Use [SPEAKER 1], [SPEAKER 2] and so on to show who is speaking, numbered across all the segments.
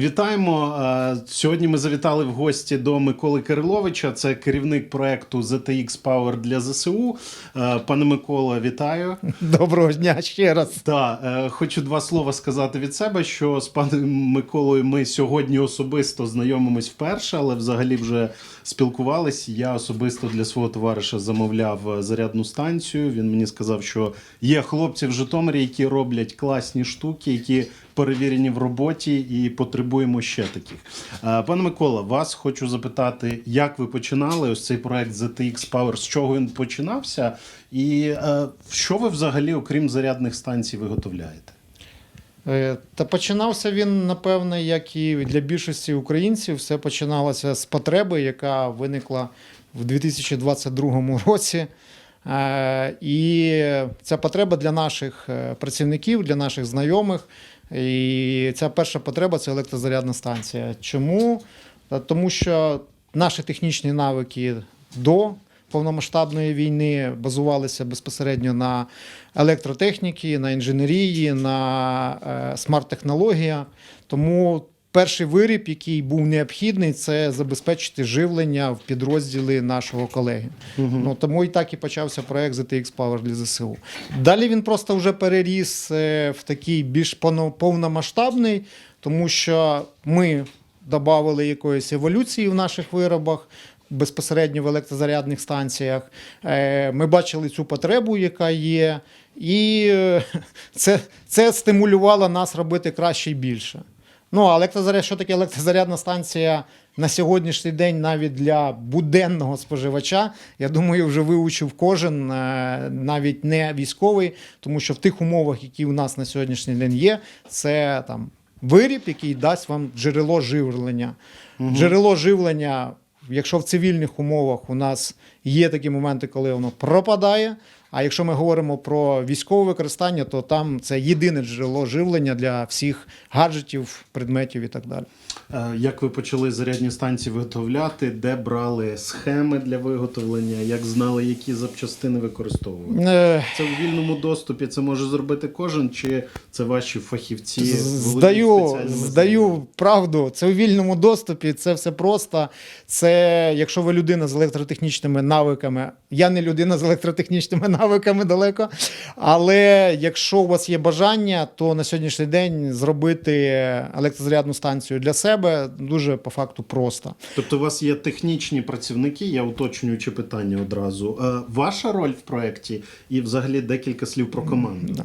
[SPEAKER 1] Вітаємо. Сьогодні ми завітали в гості до Миколи Кириловича. Це керівник проекту ZTX Power для ЗСУ. Пане Микола, вітаю.
[SPEAKER 2] Доброго дня ще раз.
[SPEAKER 1] Так, е, хочу два слова сказати від себе, що з паном Миколою ми сьогодні особисто знайомимось вперше, але взагалі вже спілкувались. Я особисто для свого товариша замовляв е, зарядну станцію. Він мені сказав, що є хлопці в Житомирі, які роблять класні штуки, які перевірені в роботі, і потребуємо ще таких. Е, Пане Микола, вас хочу запитати, як ви починали ось цей проект ZTX Power, з чого він починався, і е, що ви взагалі, окрім зарядних станцій, виготовляєте?
[SPEAKER 2] Е, Та починався він, напевне, як і для більшості українців. Все починалося з потреби, яка виникла в 2022 році. Е, І ця потреба для наших е, працівників, для наших знайомих. І ця перша потреба це електрозарядна станція. Чому? Тому що наші технічні навики до повномасштабної війни базувалися безпосередньо на електротехніці, на інженерії, на е, смарт-технологіях. Тому перший виріб, який був необхідний, це забезпечити живлення в підрозділи нашого колеги. Ну, тому і так і почався проект ZTX Power для ЗСУ. Далі він просто вже переріс е, в такий більш повномасштабний, тому що ми додали якоїсь еволюції в наших виробах. Безпосередньо в електрозарядних станціях Е, ми бачили цю потребу, яка є, і е, це, це стимулювало нас робити краще і більше. Ну, а електрозаряд, що таке електрозарядна станція на сьогоднішній день навіть для буденного споживача, я думаю, вже вивчив кожен, е, навіть не військовий, тому що в тих умовах, які у нас на сьогоднішній день є, це там виріб, який дасть вам джерело живлення. Джерело живлення, якщо в цивільних умовах у нас є такі моменти, коли воно пропадає. А якщо ми говоримо про військове використання, то там це єдине джерело живлення для всіх гаджетів, предметів і так далі.
[SPEAKER 1] Е, Як ви почали зарядні станції виготовляти, де брали схеми для виготовлення, як знали, які запчастини використовувати?
[SPEAKER 2] Е,
[SPEAKER 1] Це у вільному доступі це може зробити кожен, чи це ваші фахівці?
[SPEAKER 2] Здаю, здаю правду. Це у вільному доступі, це все просто. Це якщо ви людина з електротехнічними навиками. Я не людина з електротехнічними навиками далеко. Але якщо у вас є бажання, то на сьогоднішній день зробити електрозарядну станцію для себе дуже по факту просто.
[SPEAKER 1] Тобто, у вас є технічні працівники, я уточнюючи питання одразу. Е, Ваша роль в проєкті і взагалі декілька слів про команду.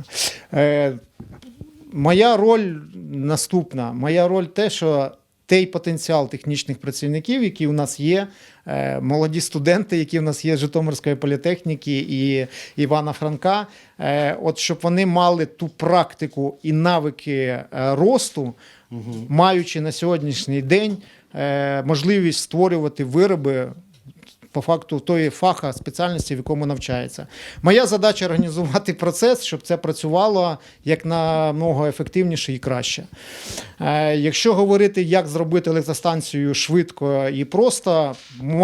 [SPEAKER 2] Е, моя роль наступна. Моя роль те, що той потенціал технічних працівників, які у нас є, молоді студенти, які в нас є з Житомирської політехніки і Івана Франка, е, от щоб вони мали ту практику і навики е, росту, маючи на сьогоднішній день е, можливість створювати вироби по факту тої фаха спеціальності, в якому навчається. Моя задача організувати процес, щоб це працювало як намного ефективніше і краще. Е, якщо говорити, як зробити електростанцію швидко і просто,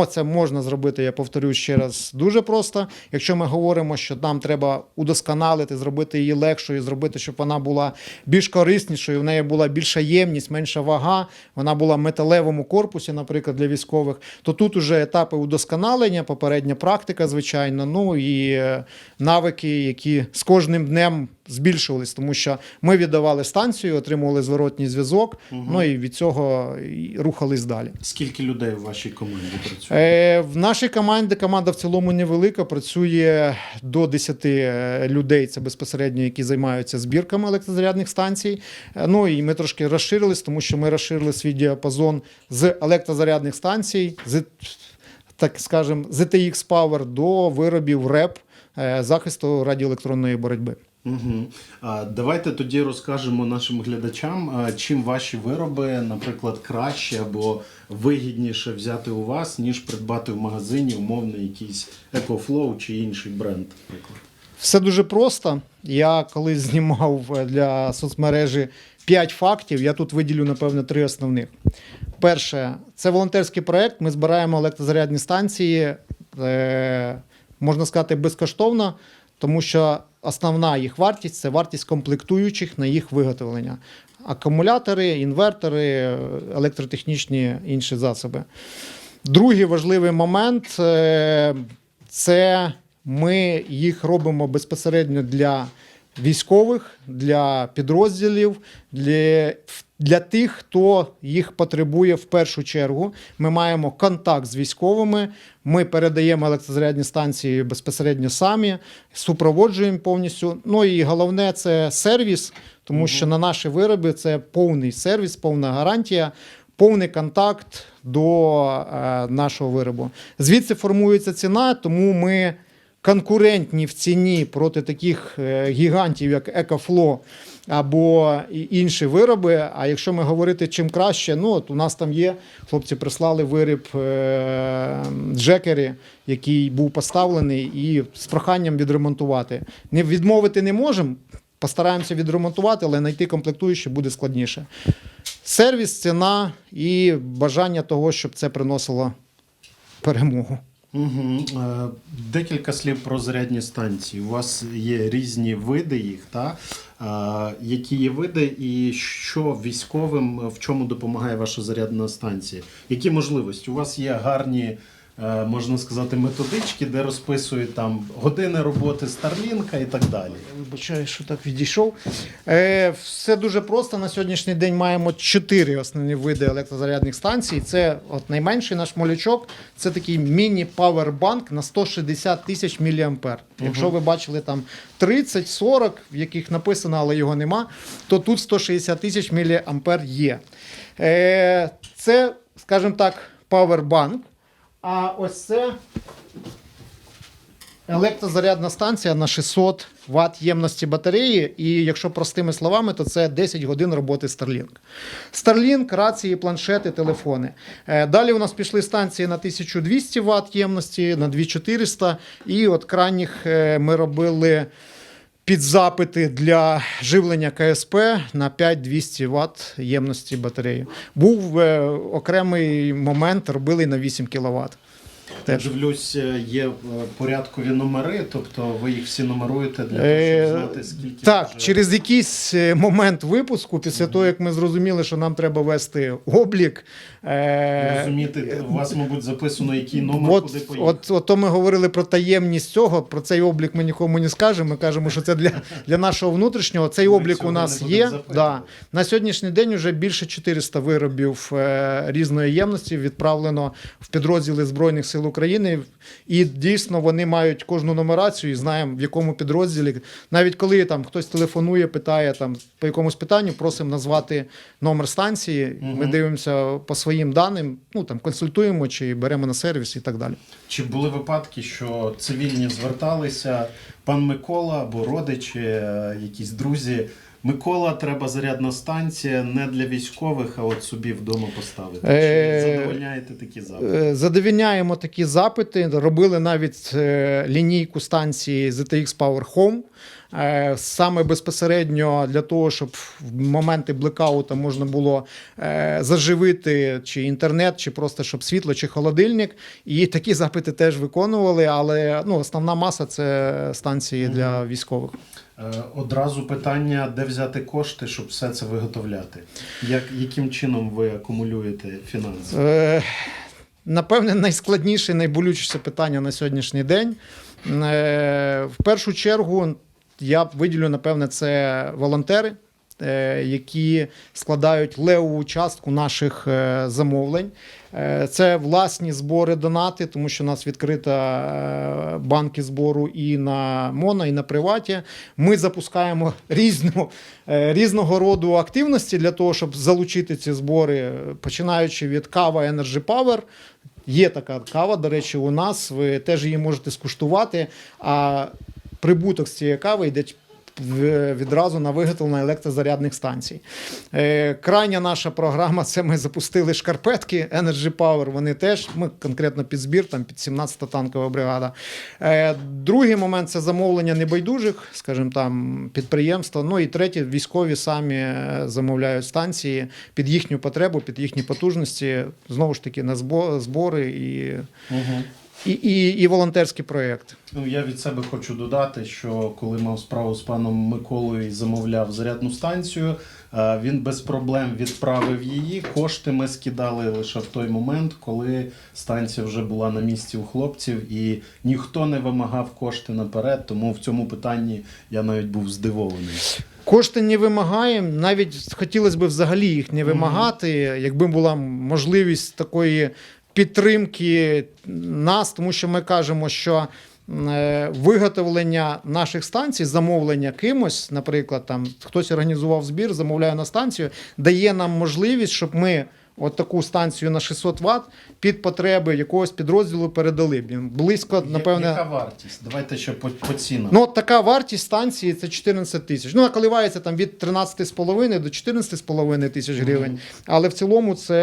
[SPEAKER 2] це можна зробити, я повторюю ще раз, дуже просто. Якщо ми говоримо, що нам треба удосконалити, зробити її легшою, зробити, щоб вона була більш кориснішою, в неї була більша ємність, менша вага, вона була в металевому корпусі, наприклад, для військових, то тут уже етапи удосконалення, попередня практика, звичайно, ну і е, навики, які з кожним днем збільшувались, тому що ми віддавали станцію, отримували зворотній зв'язок, ну і від цього рухались далі.
[SPEAKER 1] Скільки людей в вашій команді працює?
[SPEAKER 2] Е, в нашій команді команда в цілому невелика. Працює до 10 е, людей. Це безпосередньо, які займаються збірками електрозарядних станцій. Е, Ну і ми трошки розширились, тому що ми розширили свій діапазон з електрозарядних станцій, з так скажем, ZTX Power до виробів РЕП е, захисту радіоелектронної боротьби.
[SPEAKER 1] Угу. А, давайте тоді розкажемо нашим глядачам, чим ваші вироби, наприклад, краще або вигідніше взяти у вас, ніж придбати в магазині умовний якийсь EcoFlow чи інший бренд, наприклад.
[SPEAKER 2] Все дуже просто. Я колись знімав е, для соцмережі 5 фактів. Я тут виділю, напевно, три основних. Перше, це волонтерський проект. Ми збираємо електрозарядні станції, е, можна сказати, безкоштовно, тому що основна їх вартість це вартість комплектуючих на їх виготовлення. акумулятори, інвертори, електротехнічні інші засоби. Другий важливий момент е, це ми їх робимо безпосередньо для військових, для підрозділів, для, для тих, хто їх потребує в першу чергу. Ми маємо контакт з військовими. Ми передаємо електрозарядні станції безпосередньо самі, супроводжуємо повністю. Ну і головне це сервіс, тому що на наші вироби це повний сервіс, повна гарантія. Повний контакт до е, нашого виробу. Звідси формується ціна, тому ми конкурентні в ціні проти таких е, гігантів, як Екофло або інші вироби. А якщо ми говорити чим краще, ну от у нас там є, хлопці прислали виріб е, Джекері, який був поставлений, і з проханням відремонтувати. Не відмовити не можемо. Постараємося відремонтувати, але знайти комплектуючі буде складніше. Сервіс, ціна і бажання того, щоб це приносило перемогу.
[SPEAKER 1] Угу. Декілька слів про зарядні станції. У вас є різні види їх, та? Е, які є види, і що військовим в чому допомагає ваша зарядна станція? Які можливості? У вас є гарні, можна сказати, методички, де розписують там години роботи Старлінка і так далі.
[SPEAKER 2] Я вибачаю, що так відійшов. Е, все дуже просто. На сьогоднішній день маємо чотири основні види електрозарядних станцій. Це от найменший наш молючок, це такий міні-павербанк на 160 тисяч мА. Якщо ви бачили там 30-40, в яких написано, але його нема, то тут 160 тисяч мА є. Е, це, скажімо так, павербанк. А ось це Електрозарядна станція на 600 Вт ємності батареї, і якщо простими словами, то це 10 годин роботи Starlink. Starlink, рації, планшети, телефони. Е, Далі у нас пішли станції на 1200 Вт ємності, на 2400. І от крайніх е, ми робили підзапити для живлення КСП на 5200 Вт ємності батареї. Був е, окремий момент, робили на 8 кВт.
[SPEAKER 1] Я дивлюсь, е, є е, порядкові номери, тобто ви їх всі номеруєте для того,
[SPEAKER 2] Е,
[SPEAKER 1] щоб знати, скільки
[SPEAKER 2] Так,
[SPEAKER 1] вже-
[SPEAKER 2] через якийсь момент випуску, після того, як ми зрозуміли, що нам треба вести облік. е,
[SPEAKER 1] розуміти. У вас, мабуть, записано, який номер
[SPEAKER 2] От,
[SPEAKER 1] куди поїхав.
[SPEAKER 2] от, от то ми говорили про таємність цього. Про цей облік ми нікому не скажемо. Ми кажемо, що це для, для нашого внутрішнього. Цей
[SPEAKER 1] Ми
[SPEAKER 2] облік у нас є. Да. На сьогоднішній день вже більше 400 виробів е, різної ємності відправлено в підрозділи Збройних сил України. І дійсно вони мають кожну нумерацію і знаємо, в якому підрозділі. Навіть коли там хтось телефонує, питає там по якомусь питанню, просимо назвати номер станції. Ми дивимося по своїм даним, ну там консультуємо чи беремо на сервіс і так далі.
[SPEAKER 1] Чи були випадки, що цивільні зверталися, пан Микола або родичі, е, якісь друзі. Микола, треба зарядна станція не для військових, а от собі вдома поставити. Чи
[SPEAKER 2] Е,
[SPEAKER 1] задовольняєте такі запити?
[SPEAKER 2] Е, Задовільняємо такі запити. Робили навіть е, лінійку станції ZTX Power Home. Е, Саме безпосередньо для того, щоб в моменти блекаута можна було е, заживити чи інтернет, чи просто щоб світло, чи холодильник. І такі запити теж виконували, але ну, основна маса це станції для військових.
[SPEAKER 1] Е, Одразу питання, де взяти кошти, щоб все це виготовляти. Як, яким чином ви акумулюєте фінанси?
[SPEAKER 2] Е, Напевне, найскладніше, найболючіше питання на сьогоднішній день. Е, В першу чергу я виділю, напевне, це волонтери, е, які складають левову частку наших е, замовлень. Е, Це власні збори донати, тому що у нас відкрита банки збору і на моно, і на приваті. Ми запускаємо різну, різного роду активності для того, щоб залучити ці збори, починаючи від кава Energy Power. Є така кава, до речі, у нас. Ви теж її можете скуштувати. А прибуток з цієї кави йде відразу на виготовлення електрозарядних станцій. Е, крайня наша програма це ми запустили шкарпетки Energy Power. Вони теж, ми конкретно під збір, там під 17-та танкова бригада. Е, другий момент це замовлення небайдужих, скажімо там, підприємства. Ну і третє, військові самі е, замовляють станції під їхню потребу, під їхні потужності. Знову ж таки, на збори і
[SPEAKER 1] Угу.
[SPEAKER 2] І, і, і волонтерські проєкти.
[SPEAKER 1] Ну, я від себе хочу додати, що коли мав справу з паном Миколою і замовляв зарядну станцію, е, він без проблем відправив її. Кошти ми скидали лише в той момент, коли станція вже була на місці у хлопців, і ніхто не вимагав кошти наперед. Тому в цьому питанні я навіть був здивований.
[SPEAKER 2] Кошти не вимагаємо, навіть хотілося б взагалі їх не вимагати, якби була можливість такої підтримки нас, тому що ми кажемо, що е, виготовлення наших станцій, замовлення кимось, наприклад, там хтось організував збір, замовляє на станцію, дає нам можливість, щоб ми. От таку станцію на 600 Вт під потреби якогось підрозділу передали б. Близько, напевне,
[SPEAKER 1] Яка вартість? Давайте ще по, по цінам.
[SPEAKER 2] Ну, от така вартість станції це 14 тисяч. Ну, коливається там від 13,5 до 14,5 тисяч гривень. Але в цілому це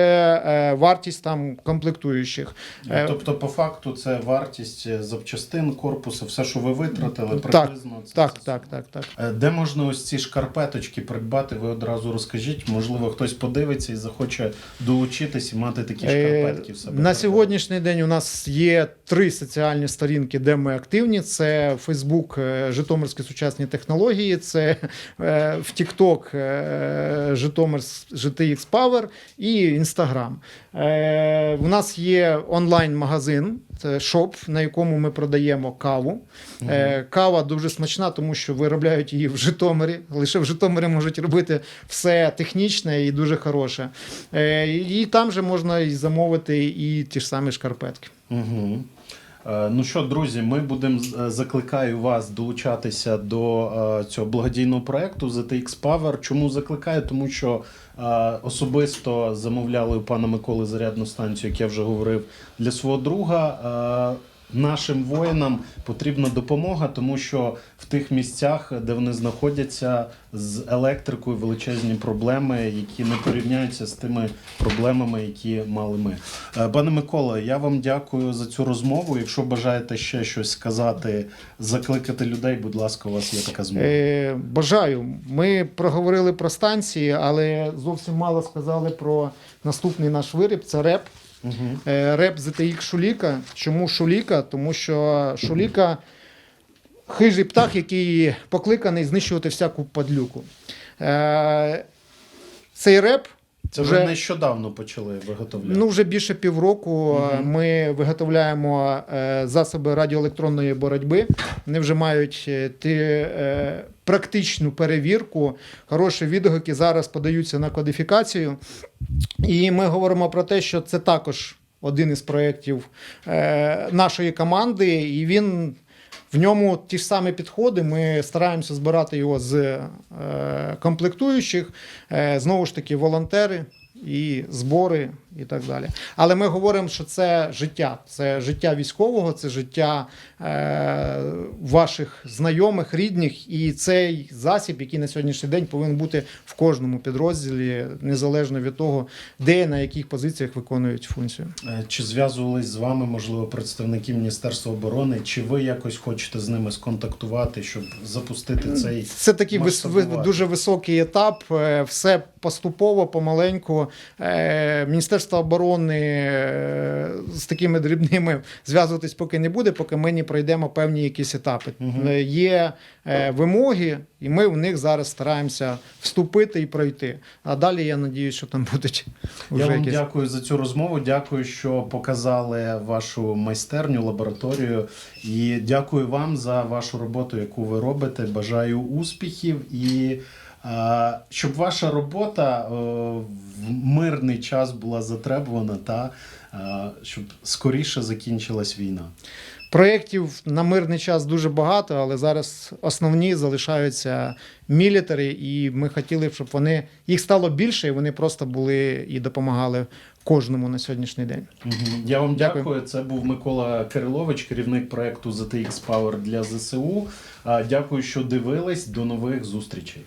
[SPEAKER 2] е, вартість там комплектуючих. Е,
[SPEAKER 1] Тобто, по факту, це вартість е, запчастин, корпусу, все, що ви витратили,
[SPEAKER 2] Так,
[SPEAKER 1] приблизно. це-
[SPEAKER 2] так,
[SPEAKER 1] це-
[SPEAKER 2] так, так, так.
[SPEAKER 1] Е, Де можна ось ці шкарпеточки придбати? Ви одразу розкажіть. Можливо, хтось подивиться і захоче долучитись і мати такі шкарпетки в
[SPEAKER 2] Е,
[SPEAKER 1] себе.
[SPEAKER 2] На сьогоднішній день у нас є три соціальні сторінки, де ми активні. Це Фейсбук е, Житомирські сучасні технології, це е, в Тікток Житомир GTX Power і Інстаграм. У нас є онлайн-магазин. Це шоп, на якому ми продаємо каву. Е, Кава дуже смачна, тому що виробляють її в Житомирі. Лише в Житомирі можуть робити все технічне і дуже хороше. Е, І там же можна і замовити і ті ж самі шкарпетки.
[SPEAKER 1] Угу. Ну що, друзі, ми будемо е, закликаю вас долучатися до е, цього благодійного проекту ZTX Power. Чому закликаю? Тому що е, особисто замовляли у пана Миколи зарядну станцію, як я вже говорив, для свого друга. Нашим воїнам потрібна допомога, тому що в тих місцях, де вони знаходяться з електрикою, величезні проблеми, які не порівняються з тими проблемами, які мали ми. Е, Пане Микола, я вам дякую за цю розмову. Якщо бажаєте ще щось сказати, закликати людей, будь ласка, у вас є така змога.
[SPEAKER 2] Е, Бажаю. Ми проговорили про станції, але зовсім мало сказали про наступний наш виріб це реп. Е, Реп ZTX Шуліка. Чому Шуліка? Тому що Шуліка хижий птах, який покликаний знищувати всяку падлюку. Е, Цей реп
[SPEAKER 1] Це
[SPEAKER 2] вже-
[SPEAKER 1] нещодавно почали виготовляти.
[SPEAKER 2] Ну, вже більше півроку
[SPEAKER 1] Мгм.
[SPEAKER 2] ми виготовляємо е, засоби радіоелектронної боротьби. Вони вже мають е, ті, е, практичну перевірку. Хороші відгуки зараз подаються на кодифікацію. І ми говоримо про те, що це також один із проєктів нашої команди, і він. В ньому ті ж самі підходи. Ми стараємося збирати його з е, комплектуючих, е, знову ж таки, волонтери і збори, і так далі. Але ми говоримо, що це життя, це життя військового, це життя е, ваших знайомих, рідних, і цей засіб, який на сьогоднішній день повинен бути в кожному підрозділі, незалежно від того, де на яких позиціях виконують функцію.
[SPEAKER 1] Е, Чи зв'язувались з вами, можливо, представники Міністерства оборони? Чи ви якось хочете з ними сконтактувати, щоб запустити цей
[SPEAKER 2] Це такий вис-
[SPEAKER 1] масштабувати?
[SPEAKER 2] дуже високий етап. е, Все поступово, помаленьку. Е, Міністерство оборони е, з такими дрібними зв'язуватись поки не буде, поки ми не пройдемо певні якісь етапи. Е, Є е, вимоги, і ми в них зараз стараємося вступити і пройти. А далі я надіюсь, що там будуть
[SPEAKER 1] Я вам
[SPEAKER 2] якісь.
[SPEAKER 1] дякую за цю розмову. Дякую, що показали вашу майстерню, лабораторію. І дякую вам за вашу роботу, яку ви робите. Бажаю успіхів і щоб ваша робота е, в мирний час була затребувана та е, щоб скоріше закінчилась війна.
[SPEAKER 2] Проєктів на мирний час дуже багато, але зараз основні залишаються мілітарі, і ми хотіли б, щоб вони їх стало більше, і вони просто були і допомагали кожному на сьогоднішній день.
[SPEAKER 1] Я вам
[SPEAKER 2] Дякую.
[SPEAKER 1] дякую. Це був Микола Кирилович, керівник проекту ZTX Power для ЗСУ. Дякую, що дивились. До нових зустрічей.